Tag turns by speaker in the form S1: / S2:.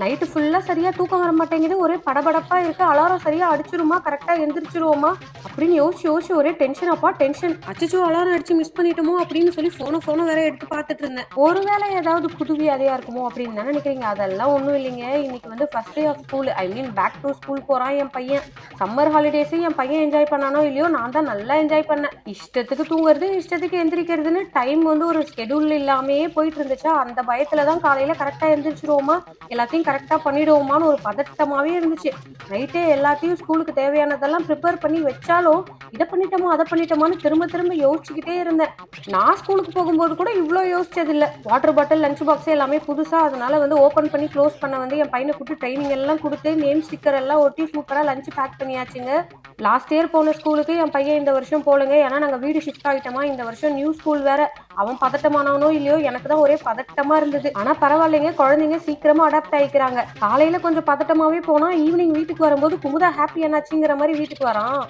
S1: Night ஃபுல்லாக சரியாக தூக்கம் வர மாட்டேங்குது. ஒரே படபடப்பாக இருக்குது அலாரம் சரியாக அடிச்சிருமா? கரெக்டாக எந்திரிச்சிருவோமா? அப்படின்னு யோசிச்சு யோசிச்சு ஒரே டென்ஷன் அப்பா டென்ஷன் அச்சச்சோ அலாரம் அடிச்சு மிஸ் பண்ணிட்டோமோ அப்படின்னு சொல்லி ஃபோனை ஃபோனை வேற எடுத்து பார்த்துட்டு இருந்தேன். ஒருவேளை ஏதாவது புது வியாதியாக இருக்குமோ அப்படின்னு தானே நினைக்கிறீங்க. அதெல்லாம் ஒன்றும் இல்லைங்க. இன்னைக்கு வந்து first day of school I mean back to school போகிறான் என் பையன். சம்மர் ஹாலிடேஸ் என் பையன் என்ஜாய் பண்ணானோ இல்லையோ நான் தான் நல்லா என்ஜாய் பண்ணேன். இஷ்டத்துக்கு தூங்குறது இஷ்டத்துக்கு எந்திரிக்கிறதுன்னு டைம் வந்து ஒரு ஸ்கெடியூல் இல்லாமையே போயிட்டு இருந்துச்சா? அந்த பயத்தில் தான் காலையில் கரெக்டாக எந்திரிச்சிருவோமா? எல்லாத்தையும் கரெக்டா பண்ணிடுவோமான்னு ஒரு பதட்டமாவே இருந்துச்சு. நைட்டே எல்லாத்தையும் ஸ்கூலுக்கு தேவையானதெல்லாம் ப்ரிப்பேர் பண்ணி வச்சாலும் இதை பண்ணிட்டோமா அதை பண்ணிட்டோமான்னு திரும்ப திரும்ப யோசிச்சுக்கிட்டே இருந்தேன். நான் ஸ்கூலுக்கு போகும்போது கூட இவ்வளோ யோசிச்சது வாட்டர் பாட்டில் லஞ்ச் பாக்ஸ் எல்லாமே புதுசா அதனால வந்து ஓப்பன் பண்ணி க்ளோஸ் பண்ண வந்து என் பையனை கூப்பிட்டு ட்ரைனிங் எல்லாம் கொடுத்து நேம் ஸ்டிக்கர் எல்லாம் ஒட்டி சூப்பரா லஞ்ச் பேக் பண்ணியாச்சுங்க. லாஸ்ட் இயர் போன ஸ்கூலுக்கு என் பையன் இந்த வருஷம் போலுங்க ஏன்னா நாங்கள் வீடு ஷிஃப்ட் ஆகிட்டோமா இந்த வருஷம் நியூ ஸ்கூல் வேற. அவன் பதட்டமானவனோ இல்லையோ எனக்கு தான் ஒரே பதட்டமா இருந்தது. ஆனா பரவாயில்லைங்க குழந்தைங்க சீக்கிரமா அடாப்ட் ஆயிக்கிறாங்க. காலையில கொஞ்சம் பதட்டமாவே போனா ஈவினிங் வீட்டுக்கு வரும்போது குமுதா ஹாப்பி என்னாச்சுங்கிற மாதிரி வீட்டுக்கு வரான்.